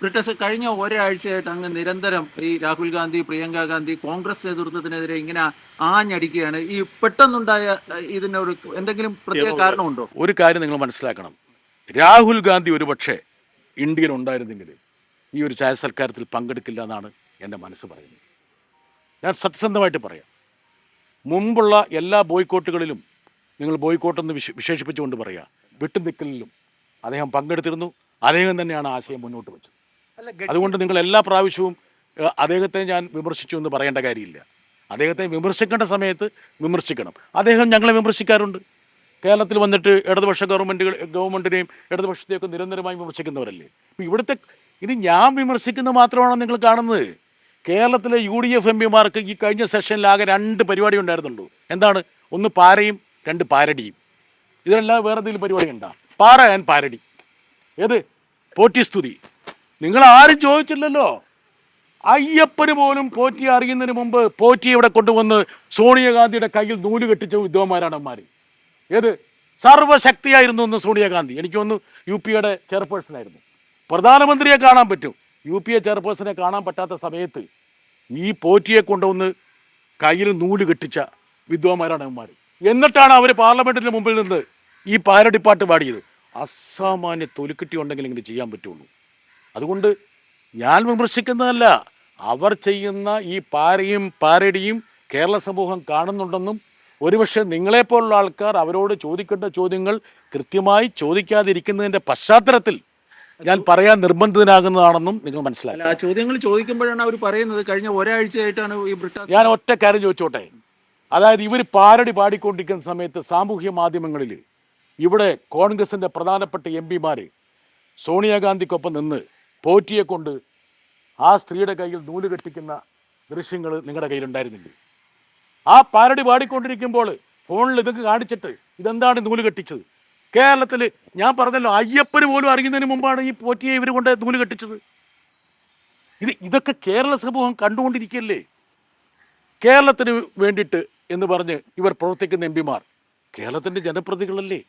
ബ്രിട്ടസ് കഴിഞ്ഞ ഒരാഴ്ചയായിട്ട് അങ്ങ് നിരന്തരം ഈ രാഹുൽ ഗാന്ധി പ്രിയങ്ക ഗാന്ധി കോൺഗ്രസ് നേതൃത്വത്തിനെതിരെ ഇങ്ങനെ ആഞ്ഞടിക്കുകയാണ്. ഈ പെട്ടെന്നുണ്ടായ ഇതിനൊരു എന്തെങ്കിലും പ്രത്യേക കാരണമുണ്ടോ? ഒരു കാര്യം നിങ്ങൾ മനസ്സിലാക്കണം. രാഹുൽ ഗാന്ധി ഒരുപക്ഷെ ഇന്ത്യയിൽ ഉണ്ടായിരുന്നെങ്കിൽ ഈ ഒരു ചായ സൽക്കാരത്തിൽ പങ്കെടുക്കില്ല എന്നാണ് എന്റെ മനസ്സ് പറയുന്നത്. ഞാൻ സത്യസന്ധമായിട്ട് പറയാം. മുമ്പുള്ള എല്ലാ ബോയ്ക്കോട്ടുകളിലും നിങ്ങൾ ബോയ്ക്കോട്ടെന്ന് വിശ വിശേഷിപ്പിച്ചുകൊണ്ട് പറയുക വിട്ടുനിൽക്കലിലും അദ്ദേഹം പങ്കെടുത്തിരുന്നു. അദ്ദേഹം തന്നെയാണ് ആശയം മുന്നോട്ട് വെച്ചത്. അതുകൊണ്ട് നിങ്ങൾ എല്ലാ പ്രാവശ്യവും അദ്ദേഹത്തെ ഞാൻ വിമർശിച്ചു എന്ന് പറയേണ്ട കാര്യമില്ല. അദ്ദേഹത്തെ വിമർശിക്കേണ്ട സമയത്ത് വിമർശിക്കണം. അദ്ദേഹം ഞങ്ങളെ വിമർശിക്കാറുണ്ട്. കേരളത്തിൽ വന്നിട്ട് ഇടതുപക്ഷ ഗവൺമെന്റുകൾ ഗവൺമെന്റിനെയും ഇടതുപക്ഷത്തെയൊക്കെ നിരന്തരമായി വിമർശിക്കുന്നവരല്ലേ? ഇപ്പം ഇവിടുത്തെ ഇനി ഞാൻ വിമർശിക്കുന്നത് മാത്രമാണ് നിങ്ങൾ കാണുന്നത്? കേരളത്തിലെ യു ഡി എഫ് എം പിമാർക്ക് ഈ കഴിഞ്ഞ സെഷനിൽ ആകെ രണ്ട് പരിപാടി ഉണ്ടായിരുന്നുള്ളൂ. എന്താണ്? ഒന്ന് പാരയും രണ്ട് പാരടിയും. ഇതിനെല്ലാം വേറെ എന്തെങ്കിലും പരിപാടി ഉണ്ടാ? പാറ ആൻഡ് പാരടി. ഏത്? പോറ്റി സ്തുതി. നിങ്ങൾ ആരും ചോദിച്ചില്ലല്ലോ. അയ്യപ്പന് പോലും പോറ്റിയെ അറിയുന്നതിന് മുമ്പ് പോറ്റിയെ ഇവിടെ കൊണ്ടുവന്ന് സോണിയാഗാന്ധിയുടെ കയ്യിൽ നൂൽ കെട്ടിച്ച വിദ്വാന്മാരാണ് അമ്മാർ ഏത്? സർവശക്തിയായിരുന്നു ഒന്ന് സോണിയാഗാന്ധി. എനിക്കൊന്ന് യു പിയുടെ ചെയർപേഴ്സൺ ആയിരുന്നു. പ്രധാനമന്ത്രിയെ കാണാൻ പറ്റും. യു പി എ ചെയർപേഴ്സണെ കാണാൻ പറ്റാത്ത സമയത്ത് ഈ പോറ്റിയെ കൊണ്ടുവന്ന് കയ്യിൽ നൂൽ കെട്ടിച്ച വിദ്വാന്മാരാണ് അമ്മമാർ എന്നിട്ടാണ് അവർ പാർലമെന്റിന് മുമ്പിൽ നിന്ന് ഈ പാരടിപ്പാട്ട് പാടിയത്. അസാമാന്യ തൊലിക്കിട്ടി ഉണ്ടെങ്കിൽ ഇങ്ങനെ ചെയ്യാൻ പറ്റുള്ളൂ. അതുകൊണ്ട് ഞാൻ വിമർശിക്കുന്നതല്ല. അവർ ചെയ്യുന്ന ഈ പാരയും പാരടിയും കേരള സമൂഹം കാണുന്നുണ്ടെന്നും ഒരുപക്ഷെ നിങ്ങളെപ്പോലുള്ള ആൾക്കാർ അവരോട് ചോദിക്കേണ്ട ചോദ്യങ്ങൾ കൃത്യമായി ചോദിക്കാതിരിക്കുന്നതിന്റെ പശ്ചാത്തലത്തിൽ ഞാൻ പറയാൻ നിർബന്ധിതനാകുന്നതാണെന്നും നിങ്ങൾ മനസ്സിലാക്കി. ആ ചോദ്യങ്ങൾ ചോദിക്കുമ്പോഴാണ് അവർ പറയുന്നത്. കഴിഞ്ഞ ഒരാഴ്ചയായിട്ടാണ് ഈ ബ്രിട്ടൻ ഞാൻ ഒറ്റ കാര്യം ചോദിച്ചോട്ടെ? അതായത് ഇവർ പാരടി പാടിക്കൊണ്ടിരിക്കുന്ന സമയത്ത് സാമൂഹ്യ മാധ്യമങ്ങളിൽ ഇവിടെ കോൺഗ്രസിന്റെ പ്രധാനപ്പെട്ട എം പിമാർ സോണിയാഗാന്ധിക്കൊപ്പം നിന്ന് പോറ്റിയെ കൊണ്ട് ആ സ്ത്രീയുടെ കയ്യിൽ നൂൽ കെട്ടിക്കുന്ന ദൃശ്യങ്ങൾ നിങ്ങളുടെ കയ്യിലുണ്ടായിരുന്നില്ലേ ആ പാരടി പാടിക്കൊണ്ടിരിക്കുമ്പോൾ ഫോണിൽ ഇതൊക്കെ കാണിച്ചിട്ട് ഇതെന്താണ് നൂൽ കെട്ടിച്ചത്? കേരളത്തിൽ ഞാൻ പറഞ്ഞല്ലോ അയ്യപ്പന് പോലും അറിയുന്നതിന് മുമ്പാണ് ഈ പോറ്റിയെ ഇവർ കൊണ്ട് നൂൽ കെട്ടിച്ചത്. ഇത് ഇതൊക്കെ കേരള സമൂഹം കണ്ടുകൊണ്ടിരിക്കല്ലേ? കേരളത്തിന് വേണ്ടിയിട്ട് എന്ന് പറഞ്ഞ് ഇവർ പ്രവർത്തിക്കുന്ന എം പിമാർ കേരളത്തിന്റെ ജനപ്രതികളല്ലേ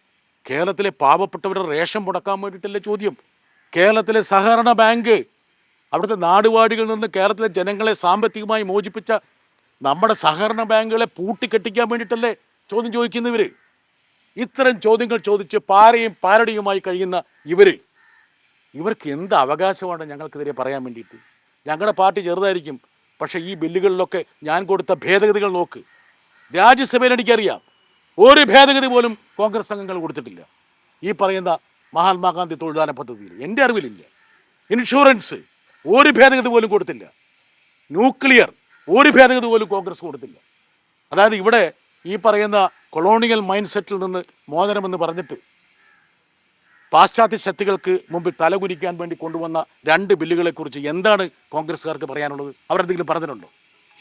കേരളത്തിലെ പാവപ്പെട്ടവരുടെ റേഷൻ മുടക്കാൻ വേണ്ടിയിട്ടല്ലേ ചോദ്യം? കേരളത്തിലെ സഹകരണ ബാങ്ക് അവിടുത്തെ നാടുവാടികളിൽ നിന്ന് കേരളത്തിലെ ജനങ്ങളെ സാമ്പത്തികമായി മോചിപ്പിച്ച നമ്മുടെ സഹകരണ ബാങ്കുകളെ പൂട്ടിക്കെട്ടിക്കാൻ വേണ്ടിയിട്ടല്ലേ ചോദ്യം ചോദിക്കുന്നവർ ഇത്തരം ചോദ്യങ്ങൾ ചോദിച്ച് പാരയും പാരടിയുമായി കഴിയുന്ന ഇവർ ഇവർക്ക് എന്ത് അവകാശമാണ് ഞങ്ങൾക്കെതിരെ പറയാൻ വേണ്ടിയിട്ട്? ഞങ്ങളുടെ പാർട്ടി ചെറുതായിരിക്കും പക്ഷേ ഈ ബില്ലുകളിലൊക്കെ ഞാൻ കൊടുത്ത ഭേദഗതികൾ നോക്ക്. രാജ്യസഭയിൽ എനിക്കറിയാം ഒരു ഭേദഗതി പോലും കോൺഗ്രസ് അംഗങ്ങൾ കൊടുത്തിട്ടില്ല. ഈ പറയുന്ന മഹാത്മാഗാന്ധി തൊഴിലാന പദ്ധതിയിൽ. എന്റെ അറിവിലില്ല. ഇൻഷുറൻസ് ഒരു ഭേദഗതി പോലും കൊടുത്തില്ല. ന്യൂക്ലിയർ ഒരു ഭേദഗതി പോലും കോൺഗ്രസ് കൊടുത്തില്ല. അതായത് ഇവിടെ ഈ പറയുന്ന കൊളോണിയൽ മൈൻഡ് സെറ്റിൽ നിന്ന് മോചനമെന്ന് പറഞ്ഞിട്ട് പാശ്ചാത്യ ശക്തികൾക്ക് മുമ്പിൽ തലകുനിക്കാൻ വേണ്ടി കൊണ്ടുവന്ന രണ്ട് ബില്ലുകളെക്കുറിച്ച് എന്താണ് കോൺഗ്രസ്സുകാർക്ക് പറയാനുള്ളത്? അവരെന്തെങ്കിലും പറഞ്ഞിട്ടുണ്ടോ?